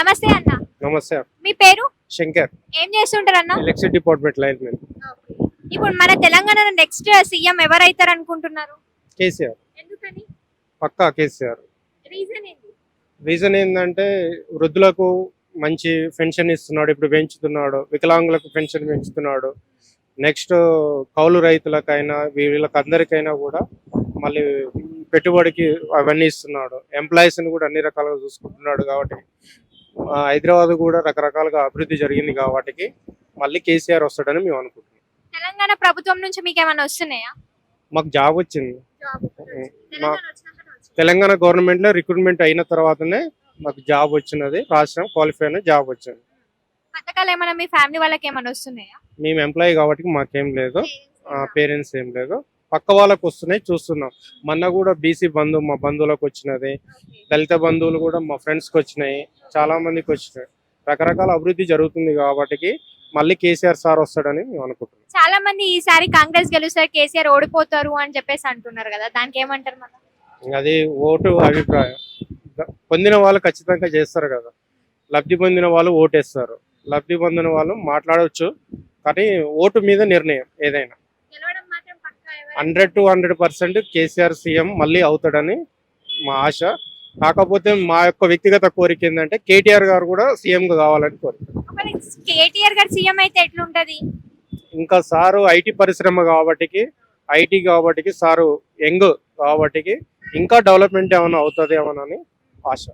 నమస్తే మీ పేరు? శంకర్. ఏం చేస్తుంటారు అన్న? Electricity department lineman. ఇప్పుడు మన తెలంగాణ నెక్స్ట్ సీఎం ఎవరైతారు అనుకుంటున్నారు? కేసీఆర్. ఎందుకని? పక్కా కేసీఆర్. రీజన్ ఏంటి? రీజన్ ఏంటంటే వృద్ధులకు మంచి పెన్షన్ ఇస్తున్నాడు ఇప్పుడు పెంచుతున్నాడు వికలాంగులకు పెన్షన్ పెంచుతున్నాడు. నెక్స్ట్ కౌలు రైతులకైనా వీళ్ళకి అందరికైనా కూడా మళ్ళీ పెట్టుబడికి అవన్నీ ఇస్తున్నాడు. ఎంప్లాయీస్ని కూడా అన్ని రకాలుగా చూసుకుంటున్నాడు కాబట్టి. హైదరాబాద్ కూడా రకరకాలుగా అభివృద్ధి జరిగింది కాబట్టి మళ్ళీ కేసీఆర్ వస్తాడని మేము అనుకుంటున్నాం. తెలంగాణ ప్రభుత్వం నుంచి మీకు ఏమైనా వస్తున్నాయా? మాకు జాబ్ వచ్చింది. మా తెలంగాణ గవర్నమెంట్లో రిక్రూట్మెంట్ అయిన తర్వాతనే మాకు జాబ్ వచ్చినది. రాష్ట్రం క్వాలిఫై అయిన జాబ్ వచ్చింది. పథకాలు ఏమైనా మీ ఫ్యామిలీ వాళ్ళకి ఏమైనా వస్తున్నాయా? మేము ఎంప్లాయీ కాబట్టి మాకేం లేదు. పేరెంట్స్ ఏం లేదు. పక్క వాళ్ళకు వస్తున్నాయి చూస్తున్నాం. మొన్న కూడా బీసీ బంధువు మా బంధువులకు వచ్చినది. దళిత బంధువులు కూడా మా ఫ్రెండ్స్కి వచ్చినాయి చాలా మందికి వచ్చినాయి. రకరకాల అభివృద్ధి జరుగుతుంది కాబట్టి మళ్ళీ కేసీఆర్ సార్ వస్తాడని మేము అనుకుంటున్నాం. చాలా మంది ఈసారి కాంగ్రెస్ గెలుస్తారు కేసీఆర్ ఓడిపోతారు అని చెప్పేసి అంటున్నారు కదా దానికి ఏమంటారు మనం అది ఓటు అభిప్రాయం. పొందిన వాళ్ళు ఖచ్చితంగా చేస్తారు కదా. లబ్ధి పొందిన వాళ్ళు ఓటేస్తారు. లబ్ధి పొందిన వాళ్ళు మాట్లాడవచ్చు కానీ ఓటు మీద నిర్ణయం ఏదైనా. Hundred to hundred percent KCR CM మళ్ళీ అవుతాడని మా ఆశ. కాకపోతే మా యొక్క వ్యక్తిగత కోరిక ఏంటంటే కేటీఆర్ గారు కూడా సీఎం కావాలని కోరిక. కేటీఆర్ గారు సీఎం అయితే ఎట్లుంటది? ఇంకా సారు ఐటీ పరిశ్రమ కాబట్టికి ఐటీ కాబట్టికి సారు యంగ్ కాబట్టికి ఇంకా డెవలప్మెంట్ ఏమైనా అవుతుంది ఏమోనని ఆశ.